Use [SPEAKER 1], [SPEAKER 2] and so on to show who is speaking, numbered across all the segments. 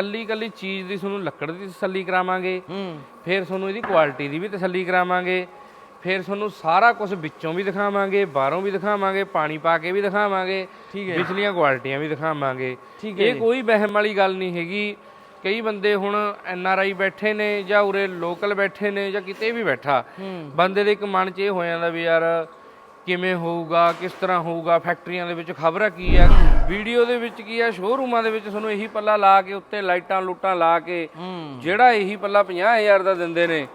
[SPEAKER 1] ਕੱਲੀ ਕੱਲੀ ਚੀਜ਼ ਦੀ ਤੁਹਾਨੂੰ ਲੱਕੜ ਦੀ ਤਸੱਲੀ ਕਰਾਵਾਂਗੇ।
[SPEAKER 2] ਹੂੰ।
[SPEAKER 1] ਫਿਰ ਤੁਹਾਨੂੰ ਇਹਦੀ ਕੁਆਲਿਟੀ ਦੀ ਵੀ ਤਸੱਲੀ ਕਰਾਵਾਂਗੇ। ਫਿਰ ਤੁਹਾਨੂੰ ਸਾਰਾ ਕੁਝ ਵਿੱਚੋਂ ਵੀ ਦਿਖਾਵਾਂਗੇ ਬਾਹਰੋਂ ਵੀ ਦਿਖਾਵਾਂਗੇ ਪਾਣੀ ਪਾ ਕੇ ਵੀ ਦਿਖਾਵਾਂਗੇ
[SPEAKER 2] ਠੀਕ ਹੈ।
[SPEAKER 1] ਵਿਚਲੀਆਂ ਕੁਆਲਿਟੀਆਂ ਵੀ ਦਿਖਾਵਾਂਗੇ।
[SPEAKER 2] ਠੀਕ ਹੈ
[SPEAKER 1] ਇਹ ਕੋਈ ਵਹਿਮ ਵਾਲੀ ਗੱਲ ਨਹੀਂ ਹੈਗੀ। ਕਈ ਬੰਦੇ ਹੁਣ ਐਨ ਆਰ ਆਈ ਬੈਠੇ ਨੇ ਜਾਂ ਉਰੇ ਲੋਕਲ ਬੈਠੇ ਨੇ ਜਾਂ ਕਿਤੇ ਵੀ ਬੈਠਾ। ਬੰਦੇ ਦੇ ਇੱਕ ਮਨ 'ਚ ਇਹ ਹੋ ਜਾਂਦਾ ਵੀ ਯਾਰ ਕਿਵੇਂ ਹੋਊਗਾ ਕਿਸ ਤਰ੍ਹਾਂ ਹੋਊਗਾ ਫੈਕਟਰੀਆਂ ਦੇ ਵਿੱਚ ਖਬਰਾਂ ਕੀ ਆ ਵੀਡੀਓ ਦੇ ਵਿੱਚ ਕੀ ਆ ਸ਼ੋਰੂਮਾਂ ਦੇ ਵਿੱਚ ਤੁਹਾਨੂੰ ਇਹੀ ਪੱਲਾ ਲਾ ਕੇ ਉੱਤੇ ਲਾਈਟਾਂ ਲੂਟਾਂ ਲਾ ਕੇ ਜਿਹੜਾ ਇਹੀ ਪੱਲਾ 50000 ਦਾ ਦਿੰਦੇ ਨੇ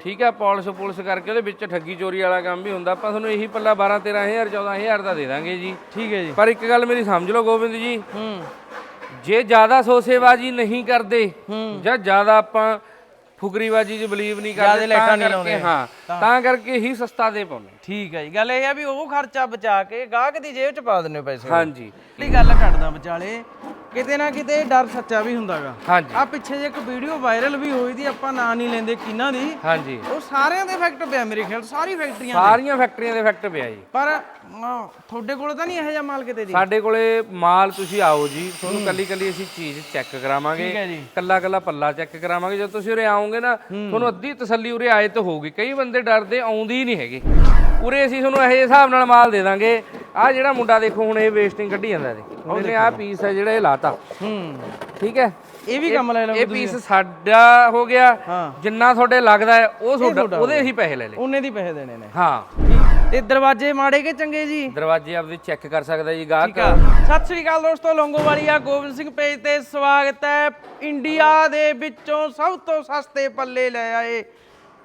[SPEAKER 1] ਠੀਕ ਹੈ ਪਾਲਿਸ਼ ਪੁਲਿਸ ਕਰਕੇ ਉਹਦੇ ਵਿੱਚ ਠੱਗੀ ਚੋਰੀ ਵਾਲਾ ਕੰਮ ਵੀ ਹੁੰਦਾ ਆਪਾਂ ਤੁਹਾਨੂੰ ਇਹੀ ਪੱਲਾ 12 13000 14000 ਦਾ ਦੇ ਦਾਂਗੇ ਜੀ।
[SPEAKER 2] ਠੀਕ ਹੈ ਜੀ।
[SPEAKER 1] ਪਰ ਇੱਕ ਗੱਲ ਮੇਰੀ ਸਮਝ ਲਓ ਗੋਬਿੰਦ ਜੀ।
[SPEAKER 2] ਹੂੰ।
[SPEAKER 1] ਜੇ ਜ਼ਿਆਦਾ ਸੋਸੇਬਾਜ਼ੀ ਨਹੀਂ ਕਰਦੇ ਜਾਂ ਜ਼ਿਆਦਾ ਆਪਾਂ ਫੁਕਰੀਬਾਜੀ 'ਚ ਬਲੀਵ ਨਹੀਂ
[SPEAKER 2] ਜ਼ਿਆਦੇ
[SPEAKER 1] ਕਰਦੇ
[SPEAKER 2] ਲਾਈਟਾਂ ਨਹੀਂ
[SPEAKER 1] ਕਰਕੇ
[SPEAKER 2] ਲਾਉਂਦੇ।
[SPEAKER 1] ਹਾਂ ਤਾਂ ਕਰਕੇ ਹੀ ਸਸਤਾ ਦੇ ਪਾਉਂਦੇ।
[SPEAKER 2] ਠੀਕ ਹੈ ਜੀ ਗੱਲ ਇਹ ਆ ਵੀ ਉਹ ਖਰਚਾ ਬਚਾ ਕੇ ਗਾਹਕ ਦੀ ਜੇਬ 'ਚ ਪਾ ਦਿੰਦੇ ਹੋ ਪੈਸੇ।
[SPEAKER 1] ਹਾਂਜੀ।
[SPEAKER 2] ਇਹ ਗੱਲ ਕੱਢਦਾ ਵਿਚਾਲੇ ਕਿਤੇ ਨਾ ਕਿਤੇ ਡਰ ਸੱਚਾ ਵੀ ਹੁੰਦਾਗਾ।
[SPEAKER 1] ਹਾਂਜੀ।
[SPEAKER 2] ਆ ਪਿੱਛੇ ਜੇ ਇੱਕ ਵੀਡੀਓ ਵਾਇਰਲ ਵੀ ਹੋਈ ਦੀ ਆਪਾਂ ਨਾਂ ਨਹੀਂ ਲੈਂਦੇ ਕਿਹਨਾਂ ਦੀ।
[SPEAKER 1] ਹਾਂਜੀ।
[SPEAKER 2] ਉਹ ਸਾਰਿਆਂ ਦੇ ਇਫੈਕਟ ਪਿਆ ਮੇਰੇ ਖਿਆਲ ਸਾਰੀ ਫੈਕਟਰੀਆਂ
[SPEAKER 1] ਸਾਰੀਆਂ ਫੈਕਟਰੀਆਂ ਦੇ ਇਫੈਕਟ ਪਿਆ ਜੀ।
[SPEAKER 2] ਪਰ ਤੁਹਾਡੇ ਕੋਲ ਤਾਂ ਨਹੀਂ ਇਹੋ ਜਿਹਾ ਮਾਲ ਕਿਤੇ ਦੀ?
[SPEAKER 1] ਸਾਡੇ ਕੋਲੇ ਮਾਲ ਤੁਸੀਂ ਆਓ ਜੀ ਤੁਹਾਨੂੰ ਕੱਲੀ ਕੱਲੀ ਅਸੀਂ ਚੀਜ਼ ਚੈੱਕ ਕਰਾਵਾਂਗੇ।
[SPEAKER 2] ਠੀਕ ਹੈ ਜੀ।
[SPEAKER 1] ਕੱਲਾ ਕੱਲਾ ਪੱਲਾ ਚੈੱਕ ਕਰਾਵਾਂਗੇ। ਜਦੋਂ ਤੁਸੀਂ ਉਰੇ ਆਓਗੇ ਨਾ ਤੁਹਾਨੂੰ ਅੱਧੀ ਤਸੱਲੀ ਉਰੇ ਆਏ ਤਾਂ ਹੋਊਗੀ। ਕਈ ਬੰਦੇ ਡਰਦੇ ਆਉਂਦੇ ਹੀ ਨਹੀਂ ਹੈਗੇ। ਉਰੇ ਅਸੀਂ ਤੁਹਾਨੂੰ ਇਹੋ ਜਿਹੇ ਹਿਸਾਬ ਨਾਲ ਮਾਲ ਦੇ ਦਾਂਗੇ। ਆ ਜਿਹੜਾ ਮੁੰਡਾ ਦੇਖੋ ਹੁਣ ਇਹ ਵੇਸਟਿੰਗ ਕੱਢੀ ਜਾਂਦਾ ਇਹਦੇ। ਇਹਨੇ ਆ ਪੀਸ ਹੈ ਜਿਹੜਾ ਇਹ ਲਾਤਾ।
[SPEAKER 2] ਹੂੰ।
[SPEAKER 1] ਠੀਕ ਹੈ?
[SPEAKER 2] ਇਹ ਵੀ ਕੰਮ ਲੈ ਲਓ
[SPEAKER 1] ਇਹ ਪੀਸ ਸਾਡਾ ਹੋ ਗਿਆ। ਜਿੰਨਾ ਤੁਹਾਡੇ ਲੱਗਦਾ ਹੈ ਉਹ ਤੁਹਾਡਾ ਉਹਦੇ ਅਸੀਂ ਪੈਸੇ ਲੈ ਲਏ।
[SPEAKER 2] ਉਹਨੇ ਦੀ ਪੈਸੇ ਦੇਣੇ ਨੇ।
[SPEAKER 1] ਹਾਂ।
[SPEAKER 2] ਤੇ ਦਰਵਾਜ਼ੇ ਮਾੜੇ ਕਿ ਚੰਗੇ ਜੀ?
[SPEAKER 1] ਦਰਵਾਜ਼ੇ ਆਪਦੇ ਚੈੱਕ ਕਰ ਸਕਦਾ ਜੀ ਗਾਹਕ।
[SPEAKER 2] ਆ। ਸਤਿ ਸ੍ਰੀ ਅਕਾਲ ਦੋਸਤੋ ਲੌਂਗੋਵਾਲੀਆ ਗੋਬਿੰਦ ਸਿੰਘ ਪੇਜ ਤੇ ਸਵਾਗਤ ਹੈ। ਇੰਡੀਆ ਦੇ ਵਿੱਚੋਂ ਸਭ ਤੋਂ ਸਸਤੇ ਪੱਲੇ ਲੈ ਆਏ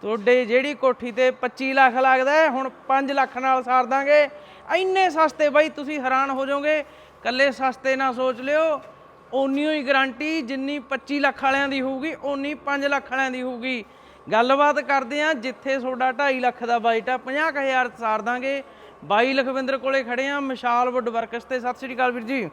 [SPEAKER 2] ਤੁਹਾਡੇ ਜਿਹੜੀ ਕੋਠੀ ਤੇ 25 ਲੱਖ ਲੱਗਦਾ ਹੈ, ਹੁਣ 5 ਲੱਖ ਨਾਲ ਸਾਰ ਦਾਂਗੇ। ਇੰਨੇ ਸਸਤੇ ਬਾਈ ਤੁਸੀਂ ਹੈਰਾਨ ਹੋ ਜਾਓਗੇ। ਕੱਲੇ ਸਸਤੇ ਨਾ ਸੋਚ ਲਿਓ। ਓਨੀ ਹੀ ਗਾਰੰਟੀ ਜਿੰਨੀ 25 ਲੱਖ ਵਾਲਿਆਂ ਦੀ ਹੋਊਗੀ ਓਨੀ 5 ਲੱਖ ਵਾਲਿਆਂ ਦੀ ਹੋਊਗੀ। ਗੱਲਬਾਤ ਕਰਦੇ ਆ ਜਿੱਥੇ ਤੁਹਾਡਾ 2.5 ਲੱਖ ਦਾ ਬਜਟ ਆ 50000 ਸਾਰ ਦਾਂਗੇ। ਬਾਈ ਲਖਵਿੰਦਰ ਕੋਲੇ ਖੜੇ ਆ ਮਿਸ਼ਾਲ ਵੁੱਡ ਵਰਕਸ ਤੇ। ਸਤਿ ਸ੍ਰੀ ਅਕਾਲ ਵੀਰ ਜੀ।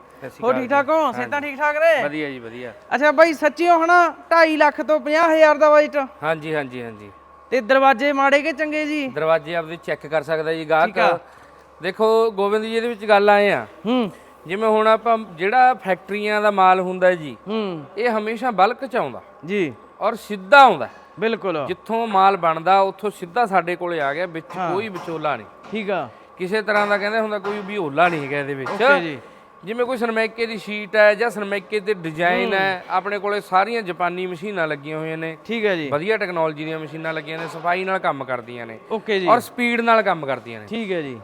[SPEAKER 2] ਹੋ ਠੀਕ ਠਾਕ ਹੋ? ਸਿਹਤਾਂ ਠੀਕ ਠਾਕ ਰਹੇ
[SPEAKER 1] ਵਧੀਆ ਜੀ ਵਧੀਆ।
[SPEAKER 2] ਅੱਛਾ ਬਾਈ ਸੱਚੀਓ ਹਨਾ 2.5 ਲੱਖ ਤੋਂ 50000 ਦਾ ਬਜਟ
[SPEAKER 1] ਹਾਂਜੀ ਹਾਂਜੀ ਹਾਂਜੀ।
[SPEAKER 2] ਤੇ ਦਰਵਾਜ਼ੇ ਮਾੜੇ ਕਿ ਚੰਗੇ ਜੀ?
[SPEAKER 1] ਦਰਵਾਜ਼ੇ ਆਪਦੇ ਚੈੱਕ ਕਰ ਸਕਦਾ ਜੀ ਗਾਹਕ। ਦੇਖੋ ਗੋਬਿੰਦ ਜੀ ਇਹਦੇ ਵਿੱਚ ਗੱਲ ਆਏ ਆ।
[SPEAKER 2] ਹੂੰ।
[SPEAKER 1] ਜਿਵੇਂ ਹੁਣ ਆਪਾਂ ਜਿਹੜਾ ਫੈਕਟਰੀਆਂ ਦਾ ਮਾਲ ਹੁੰਦਾ ਜੀ
[SPEAKER 2] ਹੂੰ।
[SPEAKER 1] ਇਹ ਹਮੇਸ਼ਾ ਬਲਕ ਚ ਆਉਂਦਾ।
[SPEAKER 2] ਜੀ।
[SPEAKER 1] ਔਰ ਸਿੱਧਾ ਆਉਂਦਾ।
[SPEAKER 2] ਬਿਲਕੁਲ।
[SPEAKER 1] ਜਿੱਥੋਂ ਮਾਲ ਬਣਦਾ ਉੱਥੋਂ ਸਿੱਧਾ ਸਾਡੇ ਕੋਲੇ ਆ ਗਿਆ ਵਿੱਚ ਕੋਈ ਵਿਚੋਲਾ ਨਹੀਂ।
[SPEAKER 2] ਠੀਕ ਆ।
[SPEAKER 1] ਕਿਸੇ ਤਰ੍ਹਾਂ ਦਾ ਕਹਿੰਦੇ ਹੁੰਦਾ ਕੋਈ ਵੀ ਹੋਲਾ ਨਹੀਂ ਹੈਗਾ ਇਹਦੇ ਵਿੱਚ।
[SPEAKER 2] ਓਕੇ ਜੀ।
[SPEAKER 1] ਜਿਵੇਂ ਕੋਈ ਸਰਮੈਕੇ ਦੀ ਸ਼ੀਟ ਹੈ ਜਾਂ ਸਰਮੈਕੇ ਦੇ ਡਿਜ਼ਾਈਨ ਹੈ ਆਪਣੇ ਕੋਲੇ ਸਾਰੀਆਂ ਜਾਪਾਨੀ ਮਸ਼ੀਨਾਂ ਲੱਗੀਆਂ ਹੋਈਆਂ ਨੇ।
[SPEAKER 2] ਠੀਕ ਹੈ ਜੀ।
[SPEAKER 1] ਵਧੀਆ ਟੈਕਨੋਲੋਜੀ ਦੀਆਂ ਮਸ਼ੀਨਾਂ ਲੱਗੀਆਂ ਨੇ ਸਫ਼ਾਈ ਨਾਲ ਕੰਮ ਕਰਦੀਆਂ ਨੇ।
[SPEAKER 2] ਓਕੇ ਜੀ।
[SPEAKER 1] ਔਰ ਸਪੀਡ ਨਾਲ ਕੰਮ ਕਰਦੀਆਂ ਨੇ।
[SPEAKER 2] ਠੀਕ ਹੈ ਜੀ।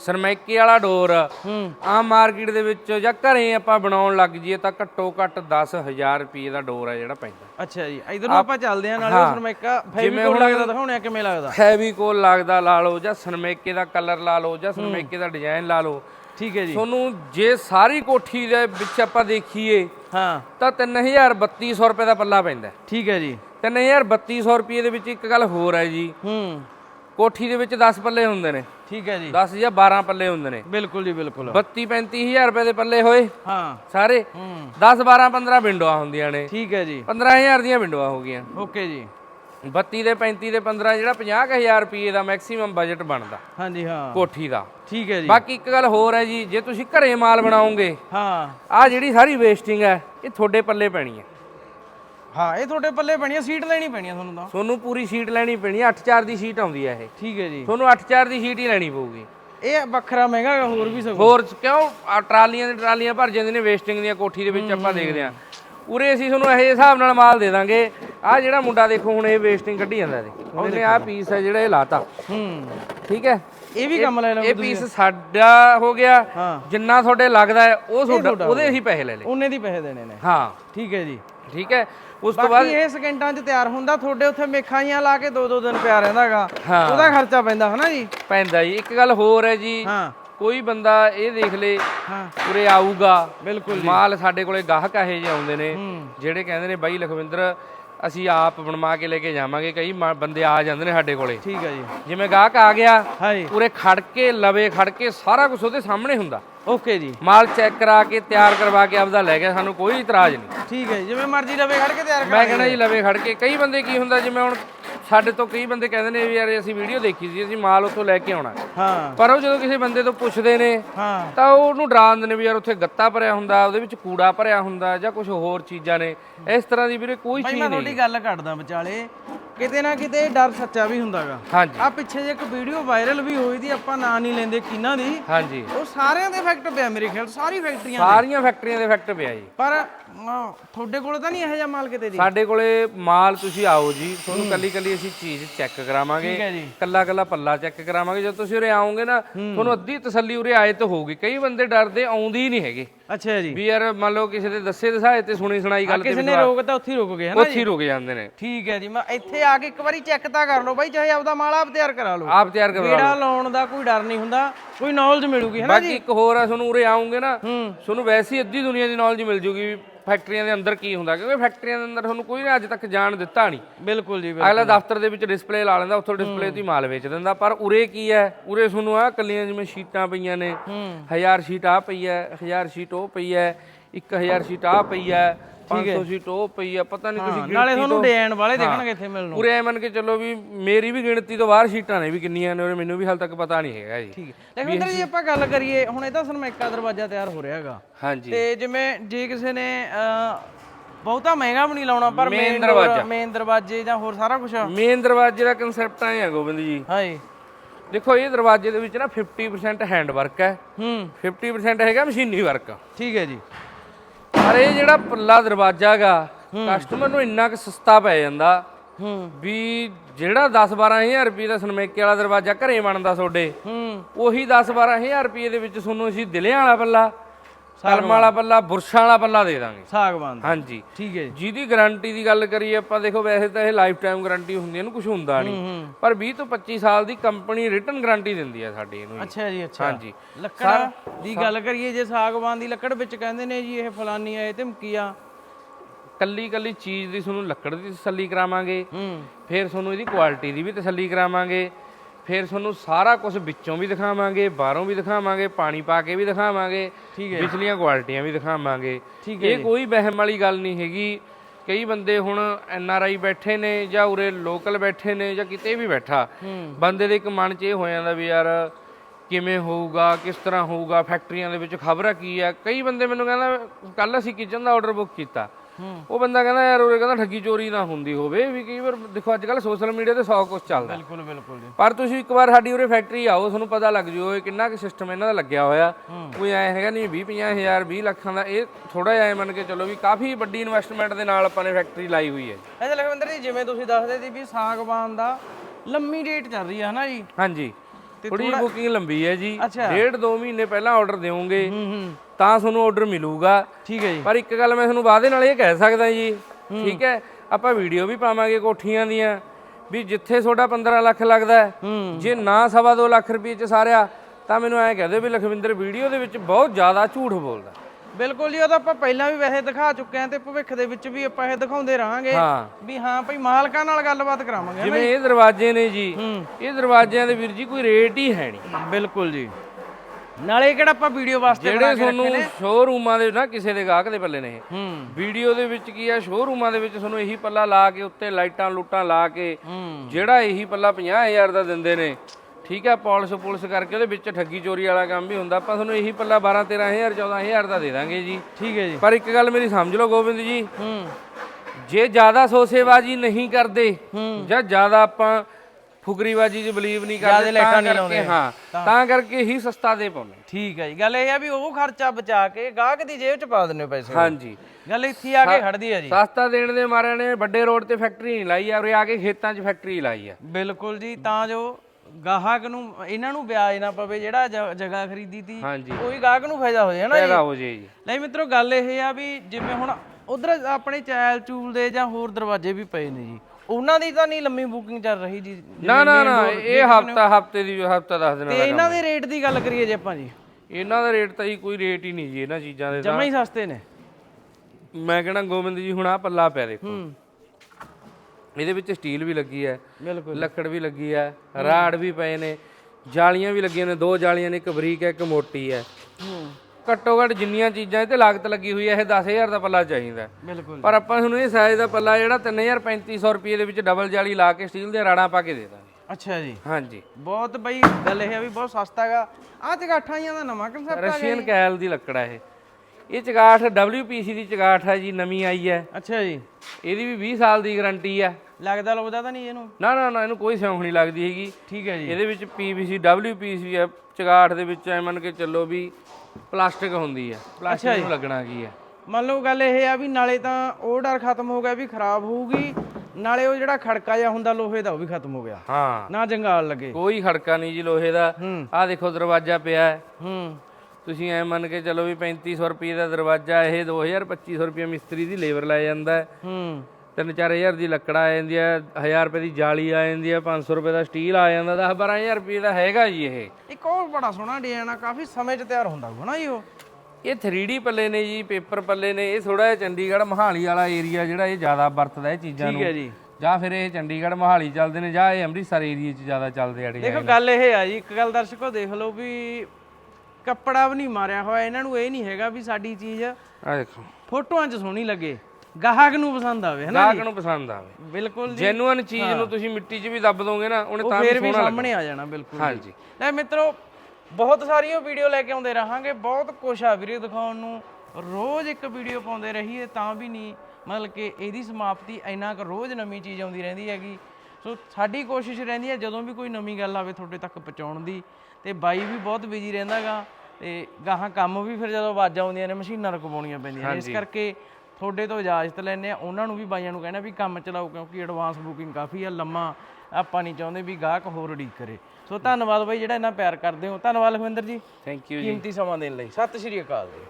[SPEAKER 1] ਸਰਮੈਕੇ ਵਾਲਾ ਡੋਰ ਆਮ ਮਾਰਕੀਟ ਦੇ ਵਿੱਚ ਜਾਂ ਘਰੇ ਆਪਾਂ ਬਣਾਉਣ ਲੱਗ ਜਾਈਏ ਤਾਂ ਘੱਟੋ ਘੱਟ 10000 ਰੁਪਏ ਦਾ ਡੋਰ ਹੈ ਜਿਹੜਾ ਪੈਂਦਾ।
[SPEAKER 2] ਅੱਛਾ ਜੀ ਇਧਰ ਨੂੰ ਆਪਾਂ ਚੱਲਦੇ ਆ ਨਾਲੇ ਸਰਮੈਕਾ ਫੈਵੀਕੋਲ ਲੱਗਦਾ ਦਿਖਾਉਣਿਆ ਕਿਵੇਂ ਲੱਗਦਾ।
[SPEAKER 1] ਫੈਵੀਕੋਲ ਲੱਗਦਾ ਲਾ ਲਓ ਜਾਂ ਸਰਮੈਕੇ ਦਾ ਕਲਰ ਲਾ ਲਓ ਜਾਂ ਸਰਮੈਕੇ ਦਾ ਡਿਜ਼ਾਈਨ ਲਾ ਲਓ।
[SPEAKER 2] ਠੀਕ ਹੈ ਜੀ।
[SPEAKER 1] ਤੁਹਾਨੂੰ ਜੇ ਸਾਰੀ ਕੋਠੀ ਦੇ ਵਿੱਚ ਆਪਾਂ ਦੇਖੀਏ
[SPEAKER 2] ਹਾਂ।
[SPEAKER 1] ਤਾਂ 3200 ਰੁਪਏ ਦਾ ਪੱਲਾ ਪੈਂਦਾ।
[SPEAKER 2] ਠੀਕ ਹੈ ਜੀ।
[SPEAKER 1] 3200 ਰੁਪਏ ਦੇ ਵਿੱਚ ਇੱਕ ਗੱਲ ਹੋਰ ਹੈ ਜੀ।
[SPEAKER 2] ਹੂੰ।
[SPEAKER 1] ਕੋਠੀ ਦੇ ਵਿੱਚ 10 ਪੱਲੇ ਹੁੰਦੇ ਨੇ।
[SPEAKER 2] ਠੀਕ ਹੈ ਜੀ।
[SPEAKER 1] 10 ਜਾਂ 12 ਪੱਲੇ ਹੁੰਦੇ ਨੇ।
[SPEAKER 2] ਬਿਲਕੁਲ ਜੀ ਬਿਲਕੁਲ।
[SPEAKER 1] 32 35000 ਰੁਪਏ ਦੇ ਪੱਲੇ ਹੋਏ।
[SPEAKER 2] ਹਾਂ।
[SPEAKER 1] ਸਾਰੇ
[SPEAKER 2] ਹੂੰ।
[SPEAKER 1] 10 12 15 ਵਿੰਡੋਆਂ ਹੁੰਦੀਆਂ ਨੇ।
[SPEAKER 2] ਠੀਕ ਹੈ ਜੀ।
[SPEAKER 1] 15000 ਦੀਆਂ ਵਿੰਡੋਆਂ ਹੋ ਗਈਆਂ।
[SPEAKER 2] ਓਕੇ ਜੀ।
[SPEAKER 1] 32 ਦੇ 35 ਦੇ 15 ਜਿਹੜਾ 50000 ਰੁਪਏ ਦਾ ਮੈਕਸਿਮਮ ਬਜਟ ਬਣਦਾ।
[SPEAKER 2] ਹਾਂਜੀ ਹਾਂ।
[SPEAKER 1] ਕੋਠੀ ਦਾ।
[SPEAKER 2] ਠੀਕ ਹੈ ਜੀ।
[SPEAKER 1] ਬਾਕੀ ਇੱਕ ਗੱਲ ਹੋਰ ਹੈ ਜੀ ਜੇ ਤੁਸੀਂ ਘਰੇ ਮਾਲ ਬਣਾਓਗੇ
[SPEAKER 2] ਹਾਂ।
[SPEAKER 1] ਆ ਜਿਹੜੀ ਸਾਰੀ ਵੇਸਟਿੰਗ ਹੈ ਇਹ ਤੁਹਾਡੇ ਪੱਲੇ ਪੈਣੀ ਹੈ।
[SPEAKER 2] ਹਾਂ ਇਹ ਤੁਹਾਡੇ ਪੱਲੇ ਪੈਣੀ ਆ ਸੀਟ ਲੈਣੀ ਪੈਣੀ ਆ ਤੁਹਾਨੂੰ ਤਾਂ।
[SPEAKER 1] ਤੁਹਾਨੂੰ ਪੂਰੀ ਸ਼ੀਟ ਲੈਣੀ ਪੈਣੀ ਹੈ 8-4 ਦੀ ਸ਼ੀਟ ਆਉਂਦੀ ਹੈ ਇਹ।
[SPEAKER 2] ਠੀਕ ਹੈ ਜੀ।
[SPEAKER 1] ਤੁਹਾਨੂੰ 8-4 ਦੀ ਸ਼ੀਟ ਹੀ ਲੈਣੀ ਪਊਗੀ।
[SPEAKER 2] ਇਹ ਵੱਖਰਾ ਮਹਿੰਗਾ ਹੈਗਾ ਹੋਰ ਵੀ ਸਗੋਂ।
[SPEAKER 1] ਹੋਰ ਕਿਉਂ? ਟਰਾਲੀਆਂ ਦੇ ਟਰਾਲੀਆਂ ਭਰ ਜਾਂਦੀਆਂ ਨੇ ਵੇਸਟਿੰਗ ਦੀਆਂ ਕੋਠੀ ਦੇ ਵਿੱਚ ਆਪਾਂ ਦੇਖਦੇ ਹਾਂ। ਉਰੇ ਅਸੀਂ ਤੁਹਾਨੂੰ ਇਹੋ ਜਿਹੇ ਹਿਸਾਬ ਨਾਲ ਮਾਲ ਦੇ ਦਾਂਗੇ ਆ ਜਿਹੜਾ ਮੁੰਡਾ ਦੇਖੋ ਹੁਣ ਇਹ ਵੇਸਟਿੰਗ ਕੱਢੀ ਜਾਂਦਾ ਇਹਦੇ। ਇਹਨੇ ਆ ਪੀਸ ਹੈ ਜਿਹੜਾ ਇਹ ਲਾਤਾ।
[SPEAKER 2] ਹੂੰ।
[SPEAKER 1] ਠੀਕ ਹੈ?
[SPEAKER 2] ਇਹ ਵੀ ਕੰਮ ਲੈ ਲਓ
[SPEAKER 1] ਇਹ ਪੀਸ ਸਾਡਾ ਹੋ ਗਿਆ। ਜਿੰਨਾ ਤੁਹਾਡੇ ਲੱਗਦਾ ਹੈ ਉਹ ਤੁਹਾਡਾ ਉਹਦੇ ਅਸੀਂ ਪੈਸੇ ਲੈ ਲਏ।
[SPEAKER 2] ਉਹਨੇ ਦੀ ਪੈਸੇ ਦੇਣੇ ਨੇ।
[SPEAKER 1] ਹਾਂ।
[SPEAKER 2] ਠੀਕ ਹੈ ਜੀ।
[SPEAKER 1] ਠੀਕ ਹੈ? ਉਸ ਤੋਂ ਬਾਅਦ
[SPEAKER 2] ਇਹ ਸਕਿੰਟਾਂ 'ਚ ਤਿਆਰ ਹੁੰਦਾ। ਤੁਹਾਡੇ ਉੱਥੇ ਮੇਖਾਂ ਜੀਆਂ ਲਾ ਕੇ ਦੋ ਦੋ ਦਿਨ ਪਿਆ ਰਹਿੰਦਾਗਾ। ਉਹਦਾ ਖਰਚਾ ਪੈਂਦਾ ਹਨਾ ਜੀ?
[SPEAKER 1] ਪੈਂਦਾ ਜੀ। ਇੱਕ ਗੱਲ ਹੋਰ ਹੈ ਜੀ।
[SPEAKER 2] ਹਾਂ।
[SPEAKER 1] ਕੋਈ ਬੰਦਾ ਇਹ ਦੇਖ ਲੇ
[SPEAKER 2] ਹਾਂ।
[SPEAKER 1] ਉਰੇ ਆਊਗਾ।
[SPEAKER 2] ਬਿਲਕੁਲ
[SPEAKER 1] ਮਾਲ ਸਾਡੇ ਕੋਲੇ ਗਾਹਕ ਇਹੋ ਜਿਹੇ ਆਉਂਦੇ ਨੇ ਜਿਹੜੇ ਕਹਿੰਦੇ ਨੇ ਬਾਈ ਲਖਵਿੰਦਰ ਅਸੀਂ ਆਪ ਬਣਵਾ ਕੇ ਲੈ ਕੇ ਜਾਵਾਂਗੇ ਕਈ ਮ- ਬੰਦੇ ਆ ਜਾਂਦੇ ਨੇ ਸਾਡੇ ਕੋਲੇ।
[SPEAKER 2] ਠੀਕ ਹੈ ਜੀ।
[SPEAKER 1] ਜਿਵੇਂ ਗਾਹਕ ਆ ਗਿਆ
[SPEAKER 2] ਹਾਂਜੀ
[SPEAKER 1] ਉਰੇ ਖੜ ਕੇ ਲਵੇ ਖੜ ਕੇ ਸਾਰਾ ਕੁਝ ਉਹਦੇ ਸਾਹਮਣੇ ਹੁੰਦਾ।
[SPEAKER 2] ਓਕੇ ਜੀ।
[SPEAKER 1] ਮਾਲ ਚੈੱਕ ਕਰਾ ਕੇ ਤਿਆਰ ਕਰਵਾ ਕੇ ਆਪਦਾ ਲੈ ਗਿਆ ਸਾਨੂੰ ਕੋਈ ਇਤਰਾਜ਼ ਨਹੀਂ।
[SPEAKER 2] ਠੀਕ ਹੈ ਜੀ, ਜਿਵੇਂ ਮਰਜ਼ੀ ਲਵੇ ਖੜ ਕੇ ਤਿਆਰ ਕਰ
[SPEAKER 1] ਮੈਂ ਕਹਿੰਦਾ ਜੀ ਲਵੇ ਖੜ ਕੇ ਕਈ ਬੰਦੇ ਕੀ ਹੁੰਦਾ ਜਿਵੇਂ ਹੁਣ ਸਾਡੇ ਤੋਂ ਕਈ ਬੰਦੇ ਕਹਿੰਦੇ ਨੇ ਵੀ ਯਾਰ ਅਸੀਂ ਵੀਡੀਓ ਦੇਖੀ ਸੀ ਅਸੀਂ ਮਾਲ ਉੱਥੋਂ ਲੈ ਕੇ ਆਉਣਾ।
[SPEAKER 2] ਹਾਂ।
[SPEAKER 1] ਪਰ ਉਹ ਜਦੋਂ ਕਿਸੇ ਬੰਦੇ ਤੋਂ ਪੁੱਛਦੇ ਨੇ
[SPEAKER 2] ਹਾਂ।
[SPEAKER 1] ਤਾਂ ਉਹ ਉਹਨੂੰ ਡਰਾ ਦਿੰਦੇ ਨੇ ਵੀ ਯਾਰ ਉੱਥੇ ਗੱਤਾ ਭਰਿਆ ਹੁੰਦਾ ਉਹਦੇ ਵਿੱਚ ਕੂੜਾ ਭਰਿਆ ਹੁੰਦਾ ਜਾਂ ਕੁਝ ਹੋਰ ਚੀਜ਼ਾਂ ਨੇ। ਇਸ ਤਰ੍ਹਾਂ ਦੀ ਵੀਰੇ ਕੋਈ ਚੀਜ਼
[SPEAKER 2] ਮੈਂ
[SPEAKER 1] ਨਹੀਂ।
[SPEAKER 2] ਤੁਹਾਡੀ ਗੱਲ ਕੱਢਦਾ ਵਿਚਾਲੇ। ਕਿਤੇ ਨਾ ਕਿਤੇ ਡਰ ਸੱਚਾ ਵੀ ਹੁੰਦਾਗਾ।
[SPEAKER 1] ਹਾਂਜੀ।
[SPEAKER 2] ਆ ਪਿੱਛੇ ਜੇ ਇੱਕ ਵੀਡੀਓ ਵਾਇਰਲ ਵੀ ਹੋਈ ਦੀ ਆਪਾਂ ਨਾਂ ਨਹੀਂ ਲੈਂਦੇ ਕਿਹਨਾਂ ਦੀ।
[SPEAKER 1] ਹਾਂਜੀ।
[SPEAKER 2] ਉਹ ਸਾਰਿਆਂ ਦੇ ਇਫੈਕਟ ਪਿਆ ਮੇਰੇ ਖਿਆਲ ਸਾਰੀ ਫੈਕਟਰੀਆਂ
[SPEAKER 1] ਸਾਰੀਆਂ ਫੈਕਟਰੀਆਂ ਦੇ ਇਫੈਕਟ ਪਿਆ ਜੀ।
[SPEAKER 2] ਪਰ ਤੁਹਾਡੇ ਕੋਲ ਤਾਂ ਨਹੀਂ ਇਹੋ ਜਿਹਾ ਮਾਲ ਕਿਤੇ ਦੀ
[SPEAKER 1] ਸਾਡੇ ਕੋਲੇ ਮਾਲ ਤੁਸੀਂ ਆਓ ਜੀ ਤੁਹਾਨੂੰ ਕੱਲੀ ਕੱਲੀ ਅਸੀਂ ਚੀਜ਼ ਚੈੱਕ ਕਰਾਵਾਂਗੇ।
[SPEAKER 2] ਠੀਕ ਹੈ ਜੀ।
[SPEAKER 1] ਕੱਲਾ ਕੱਲਾ ਪੱਲਾ ਚੈੱਕ ਕਰਾਵਾਂਗੇ। ਜਦੋਂ ਤੁਸੀਂ ਉਰੇ ਆਓਗੇ ਨਾ ਤੁਹਾਨੂੰ ਅੱਧੀ ਤਸੱਲੀ ਉਰੇ ਆਏ ਤਾਂ ਹੋਊਗੀ। ਕਈ ਬੰਦੇ ਡਰਦੇ ਆਉਂਦੇ ਹੀ ਨਹੀਂ ਹੈਗੇ।
[SPEAKER 2] ਅੱਛਾ ਜੀ।
[SPEAKER 1] ਵੀ ਯਾਰ ਮੰਨ ਲਓ ਕਿਸੇ ਦੇ ਦੱਸੇ ਦਸਾਏ ਤੇ ਸੁਣੀ ਸੁਣਾਈ ਗੱਲ ਤੇ
[SPEAKER 2] ਕਿਸੇ ਨੇ ਰੋਕ ਤਾਂ ਉੱਥੇ ਹੀ ਰੁਕ ਗਏ ਹਨਾ
[SPEAKER 1] ਉੱਥੇ ਹੀ ਰੁਕ ਜਾਂਦੇ ਨੇ।
[SPEAKER 2] ਠੀਕ ਹੈ ਜੀ ਮੈਂ ਇੱਥੇ ਆ ਕੇ ਇੱਕ ਵਾਰੀ ਚੈੱਕ ਤਾਂ ਕਰ ਲਓ ਬਾਈ ਚਾਹੇ ਆਪਦਾ ਮਾਲ ਆਪ ਤਿਆਰ ਕਰਾ ਲਓ।
[SPEAKER 1] ਆਪ ਤਿਆਰ ਕਰਵਾ
[SPEAKER 2] ਕੀੜਾ ਲਾਉਣ ਦਾ ਕੋਈ ਡਰ ਨਹੀਂ ਹੁੰਦਾ ਕੋਈ ਨੌਲੇਜ ਮਿਲੂਗੀ ਹਨਾ
[SPEAKER 1] ਬਾਕੀ ਇੱਕ ਹੋਰ ਆ ਤੁਹਾਨੂੰ ਉਰੇ ਆਉਂਗੇ ਨਾ ਤੁਹਾਨੂੰ ਵੈਸੇ ਅੱਧੀ ਦੁਨੀਆ ਦੀ ਨੌਲੇਜ ਮਿਲ ਜੂਗੀ ਫੈਕਟਰੀਆਂ ਦੇ ਅੰਦਰ ਕੀ ਹੁੰਦਾ? ਕਿਉਂਕਿ ਫੈਕਟਰੀਆਂ ਦੇ ਅੰਦਰ ਤੁਹਾਨੂੰ ਕੋਈ ਨੇ ਅੱਜ ਤੱਕ ਜਾਣ ਦਿੱਤਾ ਨਹੀਂ।
[SPEAKER 2] ਬਿਲਕੁਲ ਜੀ ਬਿਲਕੁਲ।
[SPEAKER 1] ਅਗਲਾ ਦਫ਼ਤਰ ਦੇ ਵਿੱਚ ਡਿਸਪਲੇ ਲਾ ਲੈਂਦਾ ਉੱਥੋਂ ਡਿਸਪਲੇ ਤੋਂ ਹੀ ਮਾਲ ਵੇਚ ਦਿੰਦਾ। ਪਰ ਉਰੇ ਕੀ ਹੈ? ਉਰੇ ਤੁਹਾਨੂੰ ਆ ਕੱਲੀਆਂ ਜਿਵੇਂ ਸ਼ੀਟਾਂ ਪਈਆਂ ਨੇ।
[SPEAKER 2] ਹੂੰ।
[SPEAKER 1] 1000 ਸ਼ੀਟ ਆ ਪਈ ਹੈ 1000 ਸ਼ੀਟ ਉਹ ਪਈ ਹੈ 1000 ਸ਼ੀਟ ਆ ਪਈ ਹੈ। 500 ਸ਼ੀਟ ਉਹ ਪਈ ਹੈ ਪਤਾ ਨਹੀਂ ਤੁਸੀਂ
[SPEAKER 2] ਨਾਲੇ ਤੁਹਾਨੂੰ ਡਿਜ਼ਾਈਨ ਵਾਲੇ ਦੇਖਣਗੇ ਇੱਥੇ ਮਿਲਣ ਨੂੰ।
[SPEAKER 1] ਉਰੇ ਐ ਮੰਨ ਕੇ ਚੱਲੋ ਵੀ ਮੇਰੀ ਵੀ ਗਿਣਤੀ ਤੋਂ ਬਾਹਰ ਸ਼ੀਟਾਂ ਨੇ ਵੀ ਕਿੰਨੀਆਂ ਨੇ ਉਰੇ ਮੈਨੂੰ ਵੀ ਹਾਲ ਤੱਕ ਪਤਾ ਨਹੀਂ ਹੈਗਾ ਜੀ।
[SPEAKER 2] ਠੀਕ ਹੈ। ਲਖਵਿੰਦਰ ਜੀ ਆਪਾਂ ਗੱਲ ਕਰੀਏ ਹੁਣ ਇਹ ਤਾਂ ਸਨਮਾਇਕਾ ਦਰਵਾਜ਼ਾ ਤਿਆਰ ਹੋ ਰਿਹਾ ਹੈਗਾ।
[SPEAKER 1] ਹਾਂਜੀ।
[SPEAKER 2] ਤੇ ਜਿਵੇਂ ਜੇ ਕਿਸੇ ਨੇ ਬਹੁਤਾ ਮਹਿੰਗਾ ਵੀ ਨਹੀਂ ਲਾਉਣਾ ਪਰ ਮੇਨ
[SPEAKER 1] ਦਰਵਾਜ਼ਾ।
[SPEAKER 2] ਮੇਨ ਦਰਵਾਜ਼ੇ ਜਾਂ ਹੋਰ ਸਾਰਾ ਕੁਝ
[SPEAKER 1] ਮੇਨ ਦਰਵਾਜ਼ੇ ਦਾ ਕਨਸੈਪਟ ਐ ਹੈ ਗੋਬਿੰਦ ਜੀ।
[SPEAKER 2] ਹਾਏ
[SPEAKER 1] ਦੇਖੋ ਇਹ ਦਰਵਾਜ਼ੇ ਦੇ ਵਿੱਚ ਨਾ 50% ਹੈਂਡ ਵਰਕ ਹੈ।
[SPEAKER 2] ਹੂੰ।
[SPEAKER 1] 50% ਹੈਗਾ ਮਸ਼ੀਨੀ ਵਰਕ
[SPEAKER 2] ਠੀਕ ਹੈ ਜੀ।
[SPEAKER 1] ਪਰ ਇਹ ਜਿਹੜਾ ਪੱਲਾ ਦਰਵਾਜ਼ਾ ਹੈਗਾ ਕਸਟਮਰ ਨੂੰ ਇੰਨਾ ਕੁ ਸਸਤਾ ਪੈ ਜਾਂਦਾ
[SPEAKER 2] ਹੂੰ।
[SPEAKER 1] ਵੀ ਜਿਹੜਾ 10 12000 ਰੁਪਏ ਦਾ ਸਨਮੇਕੇ ਵਾਲਾ ਦਰਵਾਜ਼ਾ ਘਰੇ ਬਣਦਾ ਤੁਹਾਡੇ
[SPEAKER 2] ਹੂੰ।
[SPEAKER 1] ਉਹੀ 10 12000 ਰੁਪਏ ਦੇ ਵਿੱਚ ਤੁਹਾਨੂੰ ਅਸੀਂ ਦਿਲਿਆਂ ਵਾਲਾ ਪੱਲਾ ਕਲਮ ਵਾਲਾ ਪੱਲਾ ਬੁਰਸ਼ਾਂ ਵਾਲਾ ਪੱਲਾ ਦੇ ਦਾਂਗੇ।
[SPEAKER 2] ਸਾਗਵਾਨ। ਦਾ
[SPEAKER 1] ਹਾਂਜੀ।
[SPEAKER 2] ਠੀਕ ਹੈ ਜੀ।
[SPEAKER 1] ਜਿਹਦੀ ਗਾਰੰਟੀ ਦੀ ਗੱਲ ਕਰੀਏ ਆਪਾਂ ਦੇਖੋ ਵੈਸੇ ਤਾਂ ਇਹ ਲਾਈਫ ਟਾਈਮ ਗਾਰੰਟੀ ਹੁੰਦੀ ਇਹਨੂੰ ਕੁਝ ਹੁੰਦਾ ਨਹੀਂ। ਪਰ 20 ਤੋਂ 25 ਸਾਲ ਦੀ ਕੰਪਨੀ ਰਿਟਰਨ ਗਾਰੰਟੀ ਦਿੰਦੀ ਹੈ ਸਾਡੀ ਇਹਨੂੰ।
[SPEAKER 2] ਅੱਛਾ ਜੀ ਅੱਛਾ।
[SPEAKER 1] ਹਾਂਜੀ।
[SPEAKER 2] ਲੱਕੜ ਦੀ ਗੱਲ ਕਰੀਏ ਜੇ ਸਾਗਵਾਨ ਦੀ ਲੱਕੜ ਵਿੱਚ ਕਹਿੰਦੇ ਨੇ ਜੀ ਇਹ ਫਲਾਨੀ ਆ ਇਹ ਧਮਕੀ ਆ
[SPEAKER 1] ਕੱਲੀ ਕੱਲੀ ਚੀਜ਼ ਦੀ ਤੁਹਾਨੂੰ ਲੱਕੜ ਦੀ ਤਸੱਲੀ ਕਰਾਵਾਂਗੇ।
[SPEAKER 2] ਹੂੰ।
[SPEAKER 1] ਫਿਰ ਤੁਹਾਨੂੰ ਇਹਦੀ ਕੁਆਲਿਟੀ ਦੀ ਵੀ ਤਸੱਲੀ ਕਰਾਵਾਂਗੇ। ਫਿਰ ਤੁਹਾਨੂੰ ਸਾਰਾ ਕੁਝ ਵਿੱਚੋਂ ਵੀ ਦਿਖਾਵਾਂਗੇ ਬਾਹਰੋਂ ਵੀ ਦਿਖਾਵਾਂਗੇ ਪਾਣੀ ਪਾ ਕੇ ਵੀ ਦਿਖਾਵਾਂਗੇ
[SPEAKER 2] ਠੀਕ ਹੈ
[SPEAKER 1] ਪਿਛਲੀਆਂ ਕੁਆਲਿਟੀਆਂ ਵੀ ਦਿਖਾਵਾਂਗੇ।
[SPEAKER 2] ਠੀਕ ਹੈ
[SPEAKER 1] ਇਹ ਕੋਈ ਵਹਿਮ ਵਾਲੀ ਗੱਲ ਨਹੀਂ ਹੈਗੀ। ਕਈ ਬੰਦੇ ਹੁਣ ਐਨ ਆਰ ਆਈ ਬੈਠੇ ਨੇ ਜਾਂ ਉਰੇ ਲੋਕਲ ਬੈਠੇ ਨੇ ਜਾਂ ਕਿਤੇ ਵੀ ਬੈਠਾ ਬੰਦੇ ਦੇ ਇੱਕ ਮਨ 'ਚ ਇਹ ਹੋ ਜਾਂਦਾ ਵੀ ਯਾਰ ਕਿਵੇਂ ਹੋਊਗਾ ਕਿਸ ਤਰ੍ਹਾਂ ਹੋਊਗਾ ਫੈਕਟਰੀਆਂ ਦੇ ਵਿੱਚ ਖਬਰਾਂ ਕੀ ਆ। ਕਈ ਬੰਦੇ ਮੈਨੂੰ ਕਹਿੰਦਾ ਕੱਲ ਅਸੀਂ ਕਿਚਨ ਦਾ ਆਰਡਰ ਬੁੱਕ ਕੀਤਾ। ਉਹ ਬੰਦਾ ਕਹਿੰਦਾ ਯਾਰ ਉਹ ਕਹਿੰਦਾ ਠੱਗੀ ਚੋਰੀ ਨਾ ਹੁੰਦੀ ਹੋਵੇ ਵੀ ਕਈ ਵਾਰ ਦੇਖੋ ਅੱਜ ਕੱਲ ਸੋਸ਼ਲ ਮੀਡੀਆ ਤੇ 100 ਕੁਝ ਚੱਲਦਾ।
[SPEAKER 2] ਬਿਲਕੁਲ ਬਿਲਕੁਲ ਜੀ।
[SPEAKER 1] ਪਰ ਤੁਸੀਂ ਇੱਕ ਵਾਰ ਸਾਡੀ ਉਰੇ ਫੈਕਟਰੀ ਆਓ ਤੁਹਾਨੂੰ ਪਤਾ ਲੱਗ ਜੂ ਇਹ ਕਿੰਨਾ ਕੁ ਸਿਸਟਮ ਇਹਨਾਂ ਦਾ ਲੱਗਿਆ ਹੋਇਆ। ਕੋਈ ਐ ਹੈਗਾ ਨਹੀਂ 20 50000 20 ਲੱਖਾਂ ਦਾ ਇਹ ਥੋੜਾ ਜਿਹਾ ਐ ਮੰਨ ਕੇ ਚੱਲੋ ਵੀ ਕਾਫੀ ਵੱਡੀ ਇਨਵੈਸਟਮੈਂਟ ਦੇ ਨਾਲ ਆਪਾਂ ਨੇ ਫੈਕਟਰੀ ਲਾਈ ਹੋਈ ਹੈ।
[SPEAKER 2] ਅੱਛਾ ਲਖਵਿੰਦਰ ਜੀ ਜਿਵੇਂ ਤੁਸੀਂ ਦੱਸਦੇ ਸੀ ਵੀ ਸਾਗਵਾਨ ਦਾ ਲੰਮੀ ਡੇਟ ਚੱਲ ਰਹੀ ਹੈ ਹਨਾ ਜੀ?
[SPEAKER 1] ਹਾਂਜੀ। ਥੋੜੀ ਬੁਕਿੰਗ ਲੰਬੀ ਹੈ ਜੀ। ਡੇਢ ਦੋ ਮਹੀਨੇ ਪਹਿਲਾਂ ਆਰਡਰ
[SPEAKER 2] ਹੂੰ।
[SPEAKER 1] ਤਾਂ ਤੁਹਾਨੂੰ ਆਰਡਰ ਮਿਲੂਗਾ।
[SPEAKER 2] ਠੀਕ ਹੈ ਜੀ।
[SPEAKER 1] ਪਰ ਇੱਕ ਗੱਲ ਮੈਂ ਤੁਹਾਨੂੰ ਵਾਅਦੇ ਨਾਲ ਇਹ ਕਹਿ ਸਕਦਾ ਜੀ ਠੀਕ ਹੈ ਆਪਾਂ ਵੀਡੀਓ ਵੀ ਪਾਵਾਂਗੇ ਕੋਠੀਆਂ ਦੀਆਂ ਵੀ ਜਿੱਥੇ ਤੁਹਾਡਾ 15 ਲੱਖ ਲੱਗਦਾ ਜੇ ਨਾ ਸਵਾ ਦੋ ਲੱਖ ਰੁਪਏ ਚ ਸਾਰਿਆ ਤਾਂ ਮੈਨੂੰ ਐਂ ਕਹਦੇ ਵੀ ਲਖਵਿੰਦਰ ਵੀਡੀਓ ਦੇ ਵਿੱਚ ਬਹੁਤ ਜ਼ਿਆਦਾ ਝੂਠ ਬੋਲਦਾ।
[SPEAKER 2] ਬਿਲਕੁਲ ਜੀ ਉਹ ਤਾਂ ਆਪਾਂ ਪਹਿਲਾਂ ਵੀ ਵੈਸੇ ਦਿਖਾ ਚੁੱਕੇ ਆਂ ਤੇ ਭਵਿੱਖ ਦੇ ਵਿੱਚ ਵੀ ਆਪਾਂ ਇਹ ਦਿਖਾਉਂਦੇ ਰਹਾਂਗੇ ਵੀ ਹਾਂ ਭਾਈ ਮਾਲਕਾਂ ਨਾਲ ਗੱਲਬਾਤ ਕਰਾਵਾਂਗੇ
[SPEAKER 1] ਜਿਵੇਂ ਇਹ ਦਰਵਾਜ਼ੇ ਨੇ ਜੀ ਇਹ ਦਰਵਾਜ਼ਿਆਂ ਦੇ ਵੀਰ ਜੀ ਕੋਈ ਰੇਟ ਹੀ ਹੈ ਨਹੀਂ।
[SPEAKER 2] ਬਿਲਕੁਲ ਜੀ। ਨਾਲੇ ਕਿਹੜਾ ਆਪਾਂ ਵੀਡੀਓ ਵਾਸਤੇ
[SPEAKER 1] ਜਿਹੜੇ ਤੁਹਾਨੂੰ ਸ਼ੋਰੂਮਾਂ ਦੇ ਨਾ ਕਿਸੇ ਦੇ ਗਾਹਕ ਦੇ ਪੱਲੇ ਨੇ ਇਹ। ਵੀਡੀਓ ਦੇ ਵਿੱਚ ਕੀ ਆ ਸ਼ੋਰੂਮਾਂ ਦੇ ਵਿੱਚ ਤੁਹਾਨੂੰ ਇਹੀ ਪੱਲਾ ਲਾ ਕੇ ਉੱਤੇ ਲਾਈਟਾਂ ਲੂਟਾਂ ਲਾ ਕੇ ਜਿਹੜਾ ਇਹੀ ਪੱਲਾ 50000 ਦਾ ਦਿੰਦੇ ਨੇ ਠੀਕ ਹੈ ਪਾਲਿਸ਼ ਪੁਲਿਸ ਕਰਕੇ ਉਹਦੇ ਵਿੱਚ ਠੱਗੀ ਚੋਰੀ ਵਾਲਾ ਕੰਮ ਵੀ ਹੁੰਦਾ ਆਪਾਂ ਤੁਹਾਨੂੰ ਇਹੀ ਪੱਲਾ 12 13000 14000 ਦਾ ਦੇ ਦਾਂਗੇ ਜੀ।
[SPEAKER 2] ਠੀਕ ਹੈ ਜੀ।
[SPEAKER 1] ਪਰ ਇੱਕ ਗੱਲ ਮੇਰੀ ਸਮਝ ਲਓ ਗੋਬਿੰਦ ਜੀ।
[SPEAKER 2] ਹੂੰ।
[SPEAKER 1] ਜੇ ਜ਼ਿਆਦਾ ਸੋਸੇਬਾਜ਼ੀ ਨਹੀਂ ਕਰਦੇ ਜਾਂ ਜ਼ਿਆਦਾ ਆਪਾਂ ਫੁਕਰੀਬਾਜੀ 'ਚ ਬਲੀਵ ਨਹੀਂ
[SPEAKER 2] ਜ਼ਿਆਦਾ
[SPEAKER 1] ਕਰਦੇ
[SPEAKER 2] ਲਾਈਟਾਂ
[SPEAKER 1] ਤਾਂ
[SPEAKER 2] ਨਹੀਂ ਲਾਉਂਦੇ।
[SPEAKER 1] ਹਾਂ ਤਾਂ। ਕਰਕੇ ਹੀ ਸਸਤਾ ਦੇ ਪਾਉਂਦੇ।
[SPEAKER 2] ਠੀਕ ਹੈ ਜੀ। ਗੱਲ ਇਹ ਆ ਵੀ ਉਹ ਖਰਚਾ ਬਚਾ ਕੇ ਗਾਹਕ ਦੀ ਜੇਬ ਚ ਪਾ ਦਿੰਦੇ ਹੋ ਪੈਸੇ।
[SPEAKER 1] ਹਾਂਜੀ।
[SPEAKER 2] ਗੱਲ ਇੱਥੇ ਆ ਕੇ ਖੜਦੀ ਆ ਜੀ।
[SPEAKER 1] ਸਸਤਾ ਦੇਣ ਦੇ ਮਾਰਿਆਂ ਨੇ ਵੱਡੇ ਰੋਡ ਤੇ ਫੈਕਟਰੀ ਨਹੀਂ ਲਾਈ ਆ ਉਰੇ ਆ ਕੇ ਖੇਤਾਂ 'ਚ ਫੈਕਟਰੀ ਲਾਈ ਆ।
[SPEAKER 2] ਬਿਲਕੁਲ ਜੀ ਤਾਂ ਜੋ ਗਾਹਕ ਨੂੰ ਇਹਨਾਂ ਨੂੰ ਵਿਆਜ ਨਾ ਪਵੇ ਜਿਹੜਾ ਜ- ਜਗ੍ਹਾ ਖਰੀਦੀ ਤੀ
[SPEAKER 1] ਹਾਂਜੀ।
[SPEAKER 2] ਉਹੀ ਗਾਹਕ ਨੂੰ ਫਾਇਦਾ ਹੋ ਨਾ ਜੀ?
[SPEAKER 1] ਪੈਦਾ ਹੋ ਜੇ ਜੀ।
[SPEAKER 2] ਨਹੀਂ ਮਿੱਤਰੋ ਗੱਲ ਇਹ ਆ ਵੀ ਜਿਵੇਂ ਹੁਣ ਉਧਰ ਆਪਣੇ ਚੈਲ ਚੂਲ ਦੇ ਜਾਂ ਹੋਰ ਦਰਵਾਜ਼ੇ ਵੀ ਪਏ ਨੇ ਜੀ। ਉਹਨਾਂ ਦੀ ਤਾਂ ਨਹੀਂ ਲੰਮੀ ਬੁਕਿੰਗ ਚੱਲ ਰਹੀ ਜੀ
[SPEAKER 1] ਨਾ ਨਾ ਨਾ ਇਹ ਹਫਤਾ ਹਫ਼ਤੇ ਦੀ ਹਫਤਾ ਦੱਸ ਦੇਣਾ
[SPEAKER 2] ਤੇ ਇਹਨਾਂ ਦੇ ਰੇਟ ਦੀ ਗੱਲ ਕਰੀਏ ਜੇ ਆਪਾਂ ਜੀ।
[SPEAKER 1] ਇਹਨਾਂ ਦਾ ਰੇਟ ਤਾਂ ਹੀ ਕੋਈ ਰੇਟ ਹੀ ਨਹੀਂ ਜੀ ਇਹਨਾਂ ਚੀਜ਼ਾਂ ਦੇ
[SPEAKER 2] ਜਮਾ ਹੀ ਸਸਤੇ ਨੇ।
[SPEAKER 1] ਮੈਂ ਕਹਿੰਦਾ ਗੋਬਿੰਦ ਜੀ ਹੁਣ ਆ ਪੱਲਾ ਪਿਆ ਦੇਖੋ।
[SPEAKER 2] ਹੂੰ।
[SPEAKER 1] ਇਹਦੇ ਵਿੱਚ ਸਟੀਲ ਵੀ ਲੱਗੀ ਹੈ
[SPEAKER 2] ਬਿਲਕੁਲ।
[SPEAKER 1] ਲੱਕੜ ਵੀ ਲੱਗੀ ਹੈ ਰਾੜ ਵੀ ਪਏ ਨੇ ਜਾਲੀਆਂ ਵੀ ਲੱਗੀਆਂ ਨੇ ਦੋ ਜਾਲੀਆਂ ਨੇ ਇੱਕ ਬਰੀਕ ਹੈ ਇੱਕ ਮੋਟੀ ਹੈ।
[SPEAKER 2] ਹੂੰ।
[SPEAKER 1] ਘੱਟੋ ਘੱਟ ਜਿੰਨੀਆਂ ਚੀਜ਼ਾਂ ਇਹ ਤੇ ਲਾਗਤ ਲੱਗੀ ਹੋਈ ਹੈ ਇਹ 10000 ਦਾ ਪੱਲਾ ਚਾਹੀਦਾ।
[SPEAKER 2] ਬਿਲਕੁਲ।
[SPEAKER 1] ਪਰ ਆਪਾਂ ਤੁਹਾਨੂੰ ਇਹ ਸਾਈਜ਼ ਦਾ ਪੱਲਾ ਜਿਹੜਾ 3350 ਰੁਪਏ ਦੇ ਵਿੱਚ ਡਬਲ ਜਾਲੀ ਲਾ ਕੇ ਸਟੀਲ ਦੇ ਰਾੜਾਂ ਪਾ ਕੇ ਦੇ ਦਾਂਗੇ।
[SPEAKER 2] ਅੱਛਾ ਜੀ।
[SPEAKER 1] ਹਾਂਜੀ।
[SPEAKER 2] ਬਹੁਤ ਬਈ ਗੱਲ ਇਹ ਆ ਵੀ ਬਹੁਤ ਸਸਤਾ ਹੈਗਾ। ਆ ਚਗਾਠਾਂ ਦਾ ਨਵਾਂ ਕਨਸੈਪਟ ਆ
[SPEAKER 1] ਰਸ਼ੀਅਨ ਕੈਲ ਦੀ ਲੱਕੜ ਇਹ। ਇਹ ਚਗਾਠ WPC ਦੀ ਚਗਾਠ ਹੈ ਜੀ ਨਵੀਂ ਆਈ ਹੈ
[SPEAKER 2] ਅੱਛਾ ਜੀ।
[SPEAKER 1] ਇਹਦੀ ਵੀ 20 ਸਾਲ ਦੀ ਗਾਰੰਟੀ ਹੈ
[SPEAKER 2] ਲੱਗਦਾ ਲੁਗਦਾ ਤਾਂ ਨਹੀਂ ਇਹਨੂੰ?
[SPEAKER 1] ਨਾ ਨਾ ਨਾ ਇਹਨੂੰ ਕੋਈ ਸਿਉਂਖ ਨਹੀਂ ਲੱਗਦੀ ਹੈਗੀ।
[SPEAKER 2] ਠੀਕ ਹੈ ਜੀ।
[SPEAKER 1] ਇਹਦੇ ਵਿੱਚ PVC WPC ਹੈ ਚਗਾਠ ਦੇ ਵਿੱਚ ਐ ਮੰਨ ਕੇ ਚੱਲੋ ਵੀ ਪਲਾਸਟਿਕ ਹੁੰਦੀ ਹੈ ਪਲਾਸਟਿਕ ਨੂੰ ਲੱਗਣਾ ਕੀ ਹੈ
[SPEAKER 2] ਮੰਨ ਲਓ ਗੱਲ ਇਹ ਆ ਵੀ ਨਾਲੇ ਤਾਂ ਉਹ ਡਰ ਖਤਮ ਹੋ ਗਿਆ ਵੀ ਖਰਾਬ ਹੋਊਗੀ ਨਾਲੇ ਉਹ ਜਿਹੜਾ ਖੜਕਾ ਜਿਹਾ ਹੁੰਦਾ ਲੋਹੇ ਦਾ ਉਹ ਵੀ ਖਤਮ ਹੋ ਗਿਆ।
[SPEAKER 1] ਹਾਂ।
[SPEAKER 2] ਨਾ ਜੰਗਾਲ ਲੱਗੇ।
[SPEAKER 1] ਕੋਈ ਖੜਕਾ ਨਹੀਂ ਜੀ ਲੋਹੇ ਦਾ। ਆਹ ਦੇਖੋ ਦਰਵਾਜ਼ਾ ਪਿਆ ਹੈ।
[SPEAKER 2] ਹੂੰ।
[SPEAKER 1] ਤੁਸੀਂ ਐ ਮੰਨ ਕੇ ਚੱਲੋ ਵੀ 3500 ਰੁਪਏ ਦਾ ਦਰਵਾਜ਼ਾ ਇਹ 2000 2500 ਰੁਪਏ ਮਿਸਤਰੀ ਦੀ ਲੇਬਰ ਲੈ ਜਾਂਦਾ ਹੈ।
[SPEAKER 2] ਹੂੰ।
[SPEAKER 1] 3-4000 ਦੀ ਲੱਕੜ ਆ ਜਾਂਦੀ ਹੈ 1000 ਰੁਪਏ ਦੀ ਜਾਲੀ ਆ ਜਾਂਦੀ ਹੈ 500 ਰੁਪਏ ਦਾ ਸਟੀਲ ਆ ਜਾਂਦਾ 10-12000 ਰੁਪਏ ਦਾ ਹੈਗਾ ਜੀ ਇਹ।
[SPEAKER 2] ਇੱਕ ਉਹ ਬੜਾ ਸੋਹਣਾ ਡਿਜ਼ਾਈਨ ਆ ਕਾਫੀ ਸਮੇਂ 'ਚ ਤਿਆਰ ਹੁੰਦਾ ਹੋਊਗਾ ਨਾ ਜੀ ਉਹ।
[SPEAKER 1] ਇਹ 3D ਪੱਲੇ ਨੇ ਜੀ ਪੇਪਰ ਪੱਲੇ ਨੇ ਇਹ ਥੋੜਾ ਜਿਹਾ ਚੰਡੀਗੜ੍ਹ ਮਹਾਲੀ ਵਾਲਾ ਏਰੀਆ ਜਿਹੜਾ ਇਹ ਜ਼ਿਆਦਾ ਵਰਤਦਾ ਇਹ ਚੀਜ਼ਾਂ
[SPEAKER 2] ਠੀਕ
[SPEAKER 1] ਨੂੰ।
[SPEAKER 2] ਹੈ ਜੀ।
[SPEAKER 1] ਜਾਂ ਫਿਰ ਇਹ ਚੰਡੀਗੜ੍ਹ ਮਹਾਲੀ ਚੱਲਦੇ ਨੇ ਜਾਂ ਇਹ ਅੰਮ੍ਰਿਤਸਰ ਏਰੀਆ 'ਚ ਜ਼ਿਆਦਾ ਚੱਲਦੇ ਆ
[SPEAKER 2] ਦੇਖੋ ਗੱਲ ਇਹ ਆ ਜੀ ਇੱਕ ਗੱਲ ਦਰਸ਼ਕੋ ਦੇਖ ਲਓ ਵੀ ਕੱਪੜਾ ਵੀ ਨਹੀਂ ਮਾਰਿਆ ਹੋਇਆ ਇਹਨਾਂ ਨੂੰ ਇਹ ਨਹੀਂ ਹੈਗਾ ਵੀ ਸਾਡੀ ਚੀਜ਼
[SPEAKER 1] ਆ ਦੇਖੋ।
[SPEAKER 2] ਫੋਟੋਆਂ 'ਚ ਸੋਹਣੀ ਲੱਗੇ। ਗਾਹਕ ਨੂੰ ਪਸੰਦ ਆਵੇ ਹਨਾ
[SPEAKER 1] ਗਾਹਕ ਨੂੰ ਪਸੰਦ ਆਵੇ।
[SPEAKER 2] ਬਿਲਕੁਲ ਜੀ।
[SPEAKER 1] ਜੈਨੂਅਨ ਚੀਜ਼ ਨੂੰ ਤੁਸੀਂ ਮਿੱਟੀ 'ਚ ਵੀ ਦੱਬ ਦੋਗੇ ਨਾ ਉਹਨੇ
[SPEAKER 2] ਉਹ
[SPEAKER 1] ਤਾਂ ਵੀ
[SPEAKER 2] ਸਾਹਮਣੇ ਆ ਜਾਣਾ ਬਿਲਕੁਲ
[SPEAKER 1] ਹਾਂਜੀ।
[SPEAKER 2] ਲੈ ਮਿੱਤਰੋ ਬਹੁਤ ਸਾਰੀਆਂ ਵੀਡੀਓ ਲੈ ਕੇ ਆਉਂਦੇ ਰਹਾਂਗੇ ਬਹੁਤ ਕੁਛ ਆ ਵੀਰੇ ਦਿਖਾਉਣ ਨੂੰ। ਰੋਜ਼ ਇੱਕ ਵੀਡੀਓ ਪਾਉਂਦੇ ਰਹੀਏ ਤਾਂ ਵੀ ਨਹੀਂ। ਮਤਲਬ ਕਿ ਇਹਦੀ ਸਮਾਪਤੀ ਇੰਨਾ ਕੁ ਰੋਜ਼ ਨਵੀਂ ਚੀਜ਼ ਆਉਂਦੀ ਰਹਿੰਦੀ ਹੈਗੀ। ਸੋ ਸਾਡੀ ਕੋਸ਼ਿਸ਼ ਰਹਿੰਦੀ ਹੈ ਜਦੋਂ ਵੀ ਕੋਈ ਨਵੀਂ ਗੱਲ ਆਵੇ ਤੁਹਾਡੇ ਤੱਕ ਪਹੁੰਚਾਉਣ ਦੀ। ਤੇ ਬਾਈ ਵੀ ਬਹੁਤ ਬਿਜ਼ੀ ਰਹਿੰਦਾਗਾ ਤੇ ਗਾਹਾਂ ਕੰਮ ਵੀ ਫਿਰ ਜਦੋਂ ਆਵਾਜ਼ਾਂ ਆਉਂਦੀਆਂ ਨੇ ਮਸ਼ੀਨਾਂ ਰਕਵਾਉਣੀਆਂ ਪੈਂਦੀਆਂ ਨੇ। ਇਸ ਕਰਕੇ ਤੁਹਾਡੇ ਤੋਂ ਇਜਾਜ਼ਤ ਲੈਣੇ ਆ ਉਹਨਾਂ ਨੂੰ ਵੀ ਬਾਈਆਂ ਨੂੰ ਕਹਿਣਾ ਵੀ ਕੰਮ ਚਲਾਓ ਕਿਉਂਕਿ ਐਡਵਾਂਸ ਬੁਕਿੰਗ ਕਾਫੀ ਆ ਲੰਮਾ ਆਪਾਂ ਨਹੀਂ ਚਾਹੁੰਦੇ ਵੀ ਗਾਹਕ ਹੋਰ ਉਡੀਕ ਕਰੇ। ਸੋ ਧੰਨਵਾਦ ਬਾਈ ਜਿਹੜਾ ਇੰਨਾ ਪਿਆਰ ਕਰਦੇ ਹੋ। ਧੰਨਵਾਦ ਲਖਵਿੰਦਰ ਜੀ।
[SPEAKER 1] ਥੈਂਕ ਯੂ ਜੀ।
[SPEAKER 2] ਕੀਮਤੀ ਸਮਾਂ ਦੇਣ ਲਈ। ਸਤਿ ਸ਼੍ਰੀ ਅਕਾਲ ਜੀ।